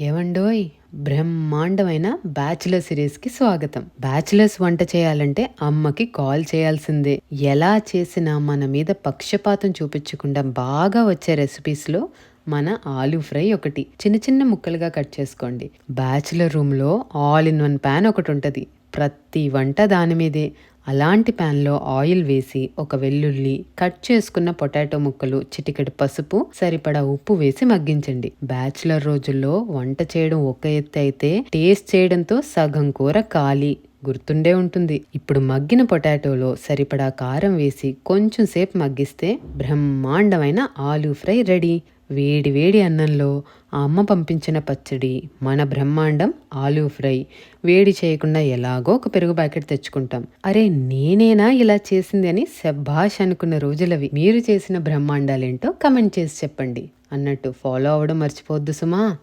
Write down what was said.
ఏమండోయ్? బ్రహ్మాండమైన బ్యాచులర్ సిరీస్కి స్వాగతం. బ్యాచులర్స్ వంట చేయాలంటే అమ్మకి కాల్ చేయాల్సిందే. ఎలా చేసినా మన మీద పక్షపాతం చూపించకుండా బాగా వచ్చే రెసిపీస్లో మన ఆలు ఫ్రై ఒకటి. చిన్న చిన్న ముక్కలుగా కట్ చేసుకోండి. బ్యాచులర్ రూమ్లో ఆల్ ఇన్ వన్ ప్యాన్ ఒకటి ఉంటుంది. ప్రతి వంట దాని మీదే. అలాంటి ప్యాన్లో ఆయిల్ వేసి ఒక వెల్లుల్లి కట్ చేసుకున్న పొటాటో ముక్కలు చిటికెడు పసుపు సరిపడా ఉప్పు వేసి మగ్గించండి. బ్యాచులర్ రోజుల్లో వంట చేయడం ఒక ఎత్తు అయితే టేస్ట్ చేయడంతో సగం కూర ఖాళీ. గుర్తుండే ఉంటుంది. ఇప్పుడు మగ్గిన పొటాటోలో సరిపడా కారం వేసి కొంచెం సేపు మగ్గిస్తే బ్రహ్మాండమైన ఆలూ ఫ్రై రెడీ. వేడి వేడి అన్నంలో ఆ అమ్మ పంపించిన పచ్చడి మన బ్రహ్మాండం ఆలూ ఫ్రై. వేడి చేయకుండా ఎలాగో ఒక పెరుగు ప్యాకెట్ తెచ్చుకుంటాం. అరే నేనేనా ఇలా చేసింది అని శభాష్ అనుకున్న రోజులవి. మీరు చేసిన బ్రహ్మాండాలేంటో కమెంట్ చేసి చెప్పండి. అన్నట్టు ఫాలో అవ్వడం మర్చిపోవద్దు సుమా.